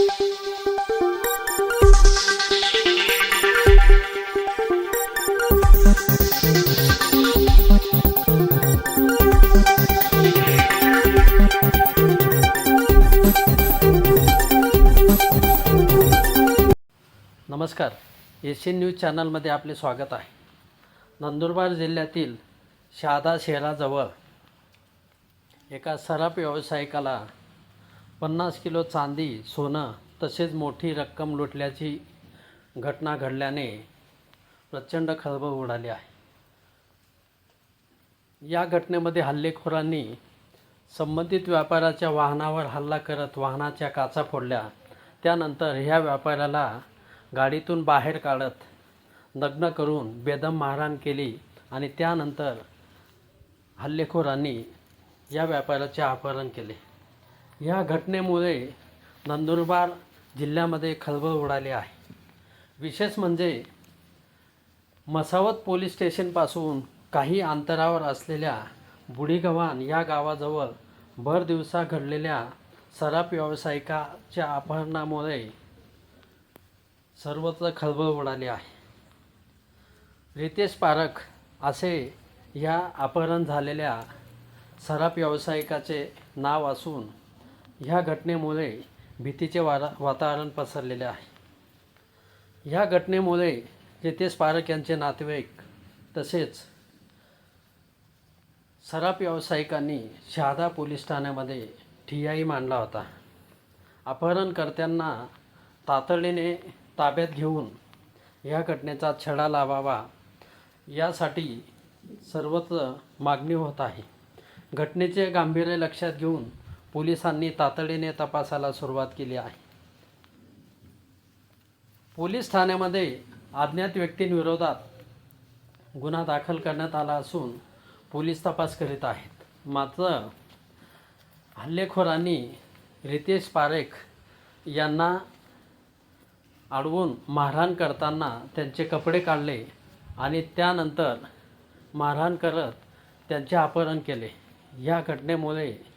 नमस्कार. Asian news चॅनलमध्ये आपले स्वागत आहे. नंदुरबार जिल्ह्यातील शहादा शहराजवळ एका सराफ व्यावसायिकाला पन्नास किलो चांदी सोनं तसेच मोठी रक्कम लुटल्याची घटना घडल्याने प्रचंड खळबळ उडाली आहे. या घटनेमध्ये हल्लेखोरांनी संबंधित व्यापाऱ्याच्या वाहनावर हल्ला करत वाहनाच्या काचा फोडल्या. त्यानंतर ह्या व्यापाऱ्याला गाडीतून बाहेर काढत नग्न करून बेदम मारहाण केली आणि त्यानंतर हल्लेखोरांनी या व्यापाऱ्याचे अपहरण केले. या घटनेमुळे नंदुरबार जिल्ह्यामध्ये खळबळ उडाली आहे. विशेष म्हणजे मसावत पोलीस स्टेशनपासून काही अंतरावर असलेल्या बुढीगव्हाण या गावाजवळ भर दिवसा घडलेल्या सराफ व्यावसायिकाच्या अपहरणामुळे सर्वत्र खळबळ उडाली आहे. रितेश पारख असे या अपहरण झालेल्या सराफ व्यावसायिकाचे नाव असून ह्या घटनेमुळे भीतीचे वारा वातावरण पसरलेले आहे. ह्या घटनेमुळे रितेश पारख यांचे नातेवाईक तसेच सराफ व्यावसायिकांनी शहादा पोलीस ठाण्यामध्ये ठियाई मांडला होता. अपहरणकर्त्यांना तातडीने ताब्यात घेऊन या घटनेचा छडा लावावा यासाठी सर्वत्र मागणी होत आहे. घटनेचे गांभीर्य लक्षात घेऊन पोलिसांनी तातडीने तपासाला सुरुवात केली आहे. पोलीस ठाण्यामध्ये अज्ञात व्यक्तींविरोधात गुन्हा दाखल करण्यात आला असून पोलीस तपास करीत आहेत. मात्र हल्लेखोरांनी रितेश पारेख यांना अडवून मारहाण करताना त्यांचे कपडे काढले आणि त्यानंतर मारहाण करत त्यांचे अपहरण केले. या घटनेमुळे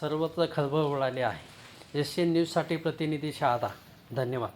सर्वत्र खळबळ उडाली आहे. एशियन न्यूजसाठी प्रतिनिधी शहादा धन्यवाद.